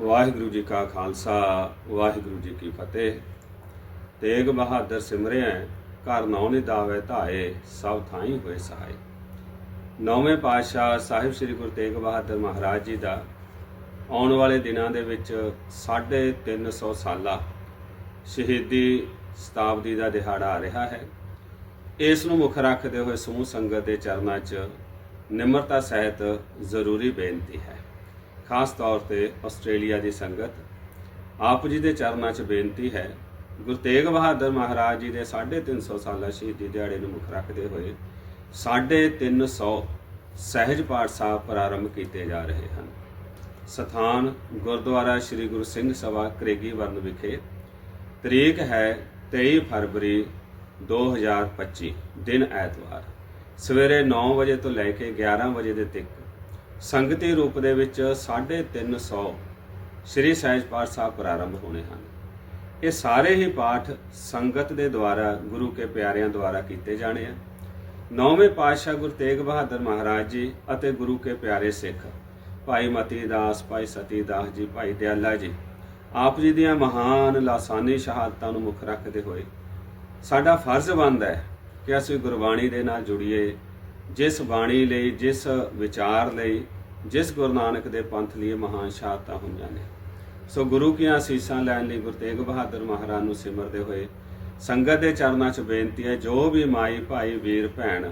ਵਾਹਿਗੁਰੂ ਜੀ ਕਾ ਖਾਲਸਾ, ਵਾਹਿਗੁਰੂ ਜੀ ਕੀ ਫਤਿਹ। ਤੇਗ ਬਹਾਦਰ ਸਿਮਰਿਆ, ਘਰ ਨੌ ਨਿਦਾਵੇ ਧਾਏ, ਸਭ ਥਾਈ ਹੋਏ ਸਹਾਈ ਨੌਵੇਂ ਪਾਤਸ਼ਾਹ ਸਾਹਿਬ ਸ੍ਰੀ ਗੁਰੂ ਤੇਗ ਬਹਾਦਰ ਮਹਾਰਾਜ ਜੀ ਦਾ ਆਉਣ ਵਾਲੇ ਦਿਨਾਂ ਦੇ ਵਿੱਚ 350 ਸਾਲਾ ਸ਼ਹੀਦੀ ਸ਼ਤਾਬਦੀ ਦਾ ਦਿਹਾੜਾ ਆ ਰਿਹਾ ਹੈ। ਇਸ ਨੂੰ ਮੁੱਖ ਰੱਖਦੇ ਹੋਏ ਸਮੂਹ ਸੰਗਤ ਦੇ ਚਰਨਾਂ 'ਚ ਨਿਮਰਤਾ ਸਹਿਤ ਜ਼ਰੂਰੀ ਬੇਨਤੀ ਹੈ। ਖਾਸ ਤੌਰ ਤੇ ਆਸਟ੍ਰੇਲੀਆ ਦੀ ਸੰਗਤ, ਆਪ ਜੀ ਦੇ ਚਰਨਾਂ 'ਚ ਬੇਨਤੀ ਹੈ, ਗੁਰੂ ਤੇਗ ਬਹਾਦਰ ਮਹਾਰਾਜ ਜੀ ਦੇ 350 ਸਾਲਾ ਸ਼ਹੀਦੀ ਦਿਹਾੜੇ ਨੂੰ ਮੁੱਖ ਰੱਖਦੇ ਹੋਏ 350 ਸਹਿਜ ਪਾਠ ਸਾਹਿਬ ਪ੍ਰਾਰੰਭ ਕੀਤੇ ਜਾ ਰਹੇ ਹਨ। ਸਥਾਨ ਗੁਰਦੁਆਰਾ ਸ੍ਰੀ ਗੁਰੂ ਸਿੰਘ ਸਭਾ ਕਰੇਗੀ ਵਰਨ ਵਿਖੇ, ਤਰੀਕ ਹੈ 23 ਫਰਵਰੀ 2025 ਦਿਨ ਐਤਵਾਰ, ਸਵੇਰੇ 9 ਵਜੇ ਤੋਂ ਲੈ ਕੇ 11 ਵਜੇ ਦੇ ਤੱਕ ਸੰਗਤੀ ਰੂਪ ਦੇ ਵਿੱਚ 350 ਸ੍ਰੀ ਸਹਿਜ ਪਾਠ ਸਾਹਿਬ ਪ੍ਰਾਰੰਭ ਹੋਣੇ ਹਨ। ਇਹ ਸਾਰੇ ਹੀ ਪਾਠ ਸੰਗਤ ਦੇ ਦੁਆਰਾ, ਗੁਰੂ ਕੇ ਪਿਆਰਿਆਂ ਦੁਆਰਾ ਕੀਤੇ ਜਾਣੇ ਆ। ਨੌਵੇਂ ਪਾਤਸ਼ਾਹ ਗੁਰੂ ਤੇਗ ਬਹਾਦਰ ਮਹਾਰਾਜ ਜੀ ਅਤੇ ਗੁਰੂ ਕੇ ਪਿਆਰੇ ਸਿੱਖ ਭਾਈ ਮਤੀ ਦਾਸ, ਭਾਈ ਸਤੀ ਦਾਸ ਜੀ, ਭਾਈ ਦਿਆਲਾ ਜੀ, ਆਪ ਜੀ ਦੀਆਂ ਮਹਾਨ ਲਾਸਾਨੀ ਸ਼ਹਾਦਤਾਂ ਨੂੰ ਮੁੱਖ ਰੱਖਦੇ ਹੋਏ ਸਾਡਾ ਫਰਜ਼ ਬਣਦਾ ਹੈ ਕਿ ਅਸੀਂ ਗੁਰਬਾਣੀ ਦੇ ਨਾਲ ਜੁੜੀਏ, ਜਿਸ ਬਾਣੀ ਲਈ, ਜਿਸ ਵਿਚਾਰ ਲਈ ਜਿਸ ਗੁਰੂ ਨਾਨਕ ਦੇ ਪੰਥ ਲਈ ਇਹ ਮਹਾਨ ਸ਼ਹਾਦਤਾਂ ਹੋਈਆਂ ਨੇ ਸੋ ਗੁਰੂ ਕੀਆਂ ਅਸੀਸਾਂ ਲੈਣ ਲਈ ਗੁਰੂ ਤੇਗ ਬਹਾਦਰ ਮਹਾਰਾਜ ਨੂੰ ਸਿਮਰਦੇ ਹੋਏ ਸੰਗਤ ਦੇ ਚਰਨਾਂ 'ਚ ਬੇਨਤੀ ਹੈ, ਜੋ ਵੀ ਮਾਈ ਭਾਈ ਵੀਰ ਭੈਣ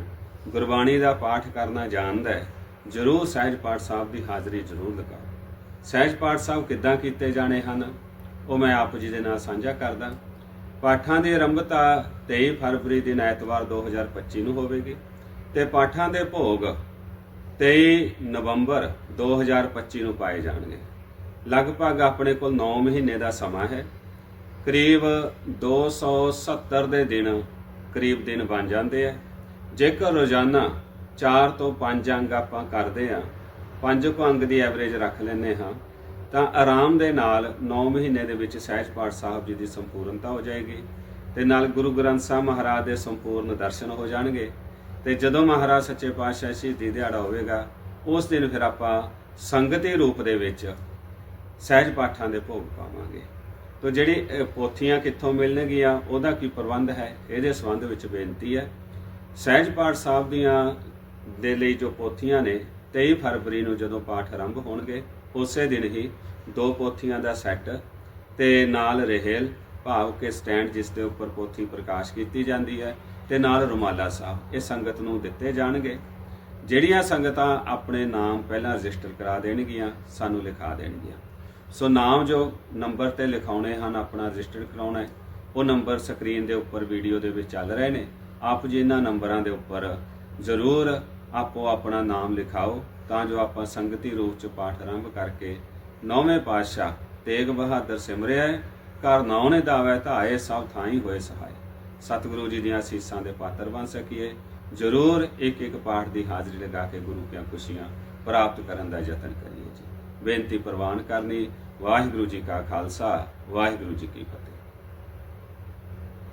ਗੁਰਬਾਣੀ ਦਾ ਪਾਠ ਕਰਨਾ ਜਾਣਦਾ ਹੈ, ਜਰੂਰ ਸਹਿਜ ਪਾਠ ਸਾਹਿਬ ਦੀ ਹਾਜ਼ਰੀ ਜਰੂਰ ਲਗਾਓ। ਸਹਿਜ ਪਾਠ ਸਾਹਿਬ ਕਿੱਦਾਂ ਕੀਤੇ ਜਾਣੇ ਹਨ, ਉਹ ਮੈਂ ਆਪ ਜੀ ਦੇ ਨਾਲ ਸਾਂਝਾ ਕਰਦਾ। ਪਾਠਾਂ ਦੀ ਆਰੰਭਤਾ 23 ਫਰਵਰੀ ਦਿਨ ਐਤਵਾਰ 2025 ਨੂੰ ਹੋਵੇਗੀ ਤੇ ਪਾਠਾਂ ਦੇ ਭੋਗ 23 ਨਵੰਬਰ 2025 ਨੂੰ ਪਾਏ ਜਾਣਗੇ। ਲਗਭਗ ਆਪਣੇ ਕੋਲ 9 ਮਹੀਨੇ ਦਾ ਸਮਾਂ ਹੈ। ਕਰੀਬ 270 ਦੇ ਦਿਨ ਕਰੀਬ ਦਿਨ ਬਣ ਜਾਂਦੇ ਆ। ਜੇਕਰ ਰੋਜ਼ਾਨਾ 4 ਤੋਂ 5 ਅੰਗ ਆਪਾਂ ਕਰਦੇ ਆ 5 ਕੁ ਅੰਗ ਦੀ ਐਵਰੇਜ ਰੱਖ ਲੈਂਦੇ ਹਾਂ, ਤਾਂ ਆਰਾਮ ਦੇ ਨਾਲ 9 ਮਹੀਨੇ ਦੇ ਵਿੱਚ ਸਹਿਜ ਪਾਠ ਸਾਹਿਬ ਜੀ ਦੀ ਸੰਪੂਰਨਤਾ ਹੋ ਜਾਏਗੀ ਤੇ ਨਾਲ ਗੁਰੂ ਗ੍ਰੰਥ ਸਾਹਿਬ ਮਹਾਰਾਜ ਦੇ ਸੰਪੂਰਨ ਦਰਸ਼ਨ ਹੋ ਜਾਣਗੇ। ਤੇ ਜਦੋਂ ਮਹਾਰਾਜ ਸੱਚੇ ਪਾਤਸ਼ਾਹ ਸ਼ਹੀਦੀ ਦਿਹਾੜਾ ਹੋਵੇਗਾ, ਉਸ ਦਿਨ ਫਿਰ ਆਪਾਂ ਸੰਗਤੀ ਰੂਪ ਦੇ ਵਿੱਚ ਸਹਿਜ ਪਾਠਾਂ ਦੇ ਭੋਗ ਪਾਵਾਂਗੇ। ਤੋ ਜਿਹੜੀ ਪੋਥੀਆਂ ਕਿੱਥੋਂ ਮਿਲਣਗੀਆਂ, ਉਹਦਾ ਕੀ ਪ੍ਰਬੰਧ ਹੈ? ਇਹਦੇ ਸੰਬੰਧ ਵਿੱਚ ਬੇਨਤੀ ਹੈ। ਸਹਿਜ ਪਾਠ ਸਾਹਿਬ ਦੀਆਂ ਦੇ ਲਈ ਜੋ ਪੋਥੀਆਂ ਨੇ 23 ਫਰਵਰੀ ਨੂੰ ਜਦੋਂ ਪਾਠ ਆਰੰਭ ਹੋਣਗੇ, ਉਸੇ ਦਿਨ ਹੀ ਦੋ ਪੋਥੀਆਂ ਦਾ ਸੈੱਟ ਤੇ ਨਾਲ ਰਹਿਲ, ਭਾਵ ਕੇ ਸਟੈਂਡ ਜਿਸ ਦੇ ਉੱਪਰ ਪੋਥੀ ਪ੍ਰਕਾਸ਼ ਕੀਤੀ ਜਾਂਦੀ ਹੈ। ਤੇ ਨਾਲ ਰੁਮਾਲਾ ਸਾਹਿਬ ਇਹ ਸੰਗਤ ਨੂੰ ਦਿੱਤੇ ਜਾਣਗੇ। ਜਿਹੜੀਆਂ ਸੰਗਤਾਂ ਆਪਣੇ ਨਾਮ ਪਹਿਲਾਂ ਰਜਿਸਟਰ ਕਰਾ ਦੇਣਗੀਆਂ ਸਾਨੂੰ ਲਿਖਾ ਦੇਣਗੀਆਂ। ਸੋ ਨਾਮ ਜੋ ਨੰਬਰ ਤੇ ਲਿਖਾਉਣੇ ਹਨ ਆਪਣਾ ਰਜਿਸਟਰ ਕਰਾਉਣਾ ਹੈ। ਉਹ ਨੰਬਰ ਸਕਰੀਨ ਦੇ ਉੱਪਰ ਵੀਡੀਓ ਦੇ ਵਿੱਚ ਚੱਲ ਰਹੇ ਨੇ। ਆਪ ਜੀ ਇਹਨਾਂ ਨੰਬਰਾਂ ਦੇ ਉੱਪਰ ਜ਼ਰੂਰ ਆਪੋ ਆਪਣਾ ਨਾਮ ਲਿਖਾਓ ਤਾਂ ਜੋ ਆਪਾਂ ਸੰਗਤੀ ਰੂਪ ਚ ਪਾਠ ਆਰੰਭ ਕਰਕੇ ਨੌਵੇਂ ਪਾਤਸ਼ਾਹ ਤੇਗ ਬਹਾਦਰ ਸਿਮਰਿਆ ਹੈ, ਘਰ ਨੌ ਨੇ ਦਾਵੇ ਧਾਏ ਸਭ ਥਾਈ ਹੋਏ ਸਹਾਈ ਸਤਿਗੁਰੂ ਜੀ ਦੀਆਂ ਅਸੀਸਾਂ ਦੇ ਪਾਤਰ ਬਣ ਸਕੀਏ। ਜ਼ਰੂਰ ਇੱਕ ਇੱਕ ਪਾਠ ਦੀ ਹਾਜ਼ਰੀ ਲਗਾ ਕੇ ਗੁਰੂ ਦੀਆਂ ਖੁਸ਼ੀਆਂ ਪ੍ਰਾਪਤ ਕਰਨ ਦਾ ਯਤਨ ਕਰੀਏ ਜੀ। ਬੇਨਤੀ ਪ੍ਰਵਾਨ ਕਰਨੀ। ਵਾਹਿਗੁਰੂ ਜੀ ਕਾ ਖਾਲਸਾ, ਵਾਹਿਗੁਰੂ ਜੀ ਕੀ ਫਤਿਹ।